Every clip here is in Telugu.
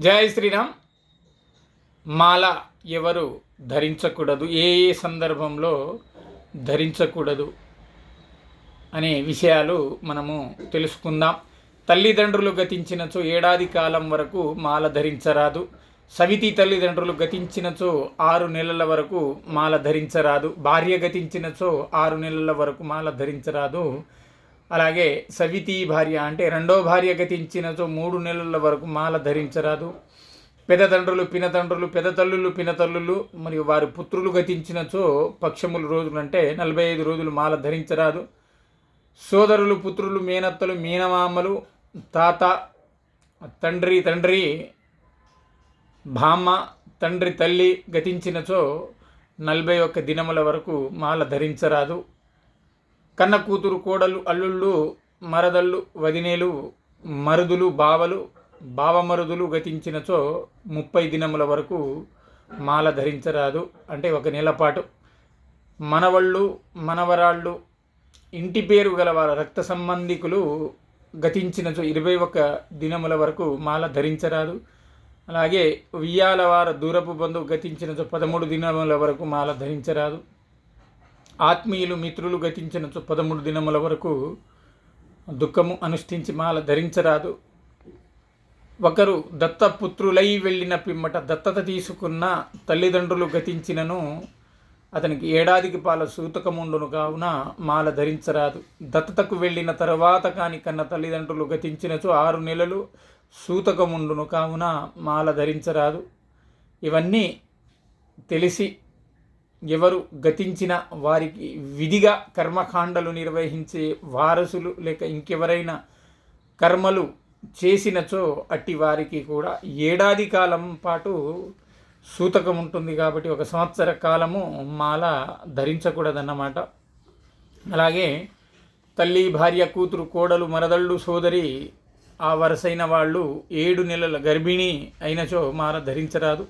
జై శ్రీరామ్. మాల ఎవరు ధరించకూడదు ఏ ఏ సందర్భంలో ధరించకూడదు అనే విషయాలు మనము తెలుసుకుందాం. తల్లిదండ్రులు గతించినచో ఏడాది కాలం వరకు మాల ధరించరాదు. సవితి తల్లిదండ్రులు గతించినచో ఆరు నెలల వరకు మాల ధరించరాదు. భార్య గతించినచో ఆరు నెలల వరకు మాల ధరించరాదు. అలాగే సవితి భార్య అంటే రెండో భార్య గతించినచో మూడు నెలల వరకు మాల ధరించరాదు. పెదతండ్రులు పినతండ్రులు పెదతల్లులు పినతల్లులు మరియు వారి పుత్రులు గతించినచో పక్షములు రోజులు అంటే నలభై ఐదు రోజులు మాల ధరించరాదు. సోదరులు పుత్రులు మేనత్తలు మీనమామలు తాత తండ్రి తండ్రి భామ తండ్రి తల్లి గతించినచో నలభై ఒక్క దినముల వరకు మాల ధరించరాదు. కన్న కూతురు కోడలు అల్లుళ్ళు మరదళ్ళు వదినేలు మరుదులు బావలు బావమరుదులు గతించినచో ముప్పై దినముల వరకు మాల ధరించరాదు. అంటే ఒక నెల పాటు మనవళ్ళు మనవరాళ్ళు ఇంటి పేరు గల వారి రక్త సంబంధికులు గతించినచో ఇరవై ఒక్క దినముల వరకు మాల ధరించరాదు. అలాగే ఉయ్యాలవార దూరపు బంధువు గతించినచో పదమూడు దినముల వరకు మాల ధరించరాదు. ఆత్మీయులు మిత్రులు గతించిన పదమూడు దినముల వరకు దుఃఖము అనుష్ఠించి మాల ధరించరాదు. ఒకరు దత్తపుత్రులై వెళ్ళిన పిమ్మట దత్తత తీసుకున్న తల్లిదండ్రులు గతించినను అతనికి ఏడాదికి పాల సూతకముండును కావున మాల ధరించరాదు. దత్తతకు వెళ్ళిన తర్వాత కాని కన్న తల్లిదండ్రులు గతించినచో ఆరు నెలలు సూతకముండును కావున మాల ధరించరాదు. ఇవన్నీ తెలిసి ఎవరు గతించిన వారికి విధిగా కర్మకాండలు నిర్వహించే వారసులు లేక ఇంకెవరైనా కర్మలు చేసినచో అట్టి వారికి కూడా ఏడాది కాలం పాటు సూతకం ఉంటుంది కాబట్టి ఒక సంవత్సర కాలము మాల ధరించకూడదన్నమాట. అలాగే తల్లి భార్య కూతురు కోడలు మరదళ్ళు సోదరి ఆ వరసైన వాళ్ళు ఏడు నెలల గర్భిణి అయినచో మాల ధరించరాదు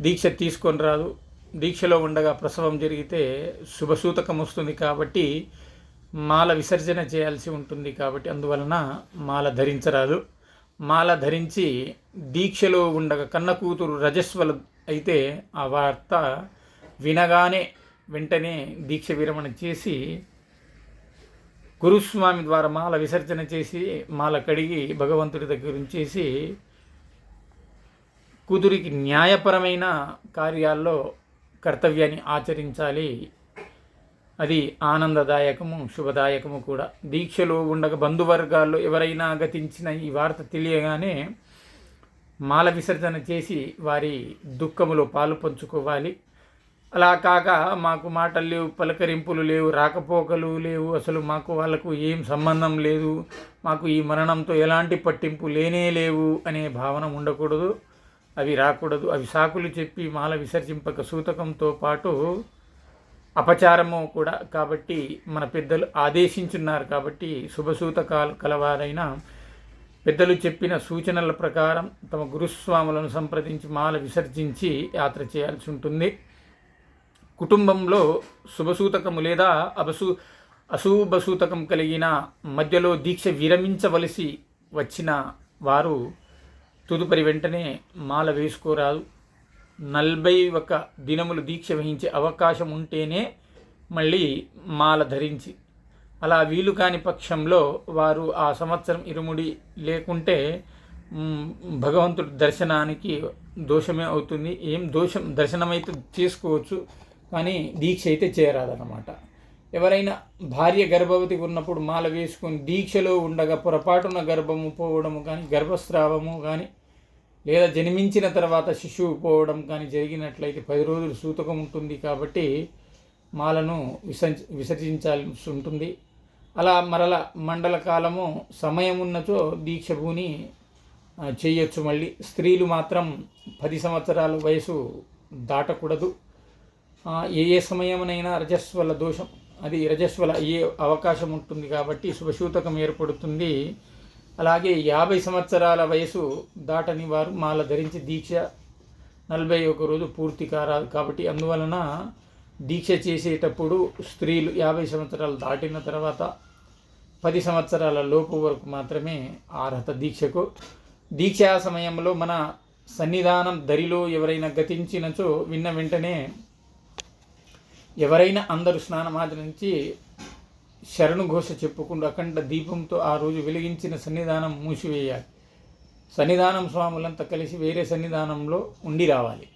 దీక్ష తీసుకొని రాదు దీక్షలో ఉండగా ప్రసవం జరిగితే శుభసూతకం వస్తుంది కాబట్టి మాల విసర్జన చేయాల్సి ఉంటుంది కాబట్టి అందువలన మాల ధరించరాదు. మాల ధరించి దీక్షలో ఉండగా కన్న కూతురు రజస్వల అయితే ఆ వార్త వినగానే వెంటనే దీక్ష విరమణ చేసి గురుస్వామి ద్వారా మాల విసర్జన చేసి మాల కడిగి భగవంతుడి దగ్గర ఉంచేసి కూతురికి న్యాయపరమైన కార్యాల్లో కర్తవ్యాన్ని ఆచరించాలి. అది ఆనందదాయకము శుభదాయకము కూడా. దీక్షలో ఉండగా బంధువర్గాల్లో ఎవరైనా గతించిన ఈ వార్త తెలియగానే మాల విసర్జన చేసి వారి దుఃఖములో పాలు పంచుకోవాలి. అలా కాక మాకు మాటలు లేవు పలకరింపులు లేవు రాకపోకలు లేవు. అసలు మాకు వాళ్ళకు ఏం సంబంధం లేదు. మాకు ఈ మరణంతో ఎలాంటి పట్టింపు లేనే లేవు అనే భావన ఉండకూడదు. అవి రాకూడదు. అవి సాకులు చెప్పి మాల విసర్జింపక సూతకంతో పాటు అపచారము కూడా. కాబట్టి మన పెద్దలు ఆదేశించున్నారు కాబట్టి శుభసూతకాల కలవారైన పెద్దలు చెప్పిన సూచనల ప్రకారం తమ గురుస్వాములను సంప్రదించి మాల విసర్జించి యాత్ర చేయాల్సి ఉంటుంది. కుటుంబంలో శుభసూతకము లేదా అభసూ అశుభసూతకం కలిగిన మధ్యలో దీక్ష విరమించవలసి వచ్చిన వారు తదుపరి వెంటనే మాల వేసుకోరాదు నలభై ఒక దినములు దీక్ష వహించే అవకాశం ఉంటేనే మళ్ళీ మాల ధరించి. అలా వీలు కాని పక్షంలో వారు ఆ సంవత్సరం ఇరుముడి లేకుంటే భగవంతుడి దర్శనానికి దోషమే అవుతుంది. ఏం దోషం దర్శనం అయితే చేసుకోవచ్చు కానీ దీక్ష అయితే చేరాదన్నమాట ఎవరైనా భార్య గర్భవతి ఉన్నప్పుడు మాల వేసుకొని దీక్షలో ఉండగా పొరపాటున గర్భము పోవడము కానీ గర్భస్రావము కానీ లేదా జన్మించిన తర్వాత శిశువు పోవడం కానీ జరిగినట్లయితే పది రోజులు సూతకం ఉంటుంది కాబట్టి మాలను విసర్జ విసర్జించాల్సి ఉంటుంది అలా మరల మండల కాలము సమయం ఉన్నచో దీక్ష భూని చేయొచ్చు మళ్ళీ. స్త్రీలు మాత్రం పది సంవత్సరాల వయసు దాటకూడదు. ఏ ఏ సమయమునైనా రజస్వల దోషం అది రజస్వల అయ్యే అవకాశం ఉంటుంది కాబట్టి శుభసూతకం ఏర్పడుతుంది. అలాగే యాభై సంవత్సరాల వయసు దాటని వారు మాల ధరించి దీక్ష నలభై ఒక రోజు పూర్తి కారాదు కాబట్టి అందువలన దీక్ష చేసేటప్పుడు స్త్రీలు యాభై సంవత్సరాలు దాటిన తర్వాత పది సంవత్సరాల లోపు వరకు మాత్రమే అర్హత దీక్షకు. దీక్షా సమయంలో మన సన్నిధానం దరిలో ఎవరైనా గతించినచో విన్న వెంటనే ఎవరైనా అందరూ స్నానమాచరించి శరణు ఘోష చెప్పుకుంటూ అఖండ దీపంతో ఆ రోజు వెలిగించిన సన్నిధానం మూసివేయాలి. సన్నిధానం స్వాములంతా కలిసి వేరే సన్నిధానంలో ఉండి రావాలి.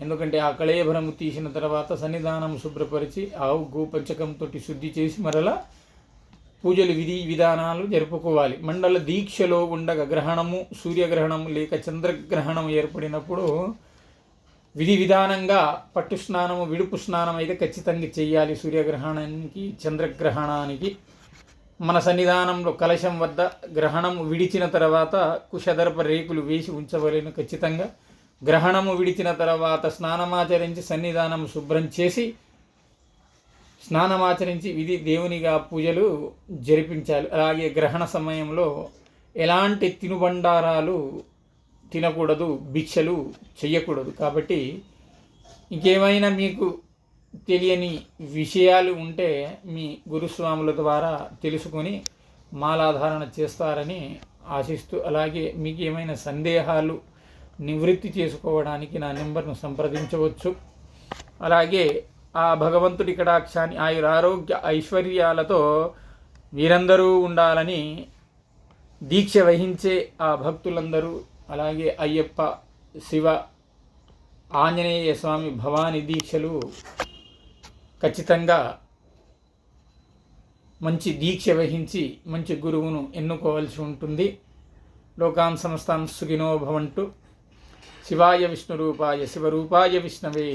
ఎందుకంటే ఆ కళయభరము తీసిన తర్వాత సన్నిధానం శుభ్రపరిచి ఆవు గోపంచకంతో శుద్ధి చేసి మరలా పూజలు విధి విధానాలు జరుపుకోవాలి. మండల దీక్షలో ఉండగా గ్రహణము సూర్యగ్రహణము లేక చంద్రగ్రహణం ఏర్పడినప్పుడు విధి విధానంగా పట్టు స్నానము విడుపు స్నానం అయితే ఖచ్చితంగా చేయాలి సూర్యగ్రహణానికి చంద్రగ్రహణానికి. మన సన్నిధానంలో కలశం వద్ద గ్రహణం విడిచిన తర్వాత కుషదర్ప రేకులు వేసి ఉంచవలేను ఖచ్చితంగా. గ్రహణము విడిచిన తర్వాత స్నానమాచరించి సన్నిధానం శుభ్రం చేసి స్నానమాచరించి విధి దేవునిగా పూజలు జరిపించాలి. అలాగే గ్రహణ సమయంలో ఎలాంటి తినుబండారాలు తినకూడదు భిక్షలు చేయకూడదు కాబట్టి ఇంకేమైనా మీకు తెలియని విషయాలు ఉంటే మీ గురుస్వాముల ద్వారా తెలుసుకొని మాలాధారణ చేస్తారని ఆశిస్తూ అలాగే మీకు ఏమైనా సందేహాలు నివృత్తి చేసుకోవడానికి నా నెంబర్ను సంప్రదించవచ్చు. అలాగే ఆ భగవంతుడి కటాక్షాన్ని ఆయుర ఆరోగ్య ఐశ్వర్యాలతో వీరందరూ ఉండాలని దీక్ష వహించే ఆ భక్తులందరూ అలాగే అయ్యప్ప శివ ఆంజనేయ స్వామి భవాని దీక్షలు ఖచ్చితంగా మంచి దీక్ష వహించి మంచి గురువును ఎన్నుకోవాల్సి ఉంటుంది. లోకాం సంస్థాం సుఖినో భవంటు శివాయ విష్ణురూపాయ శివరూపాయ విష్ణవే.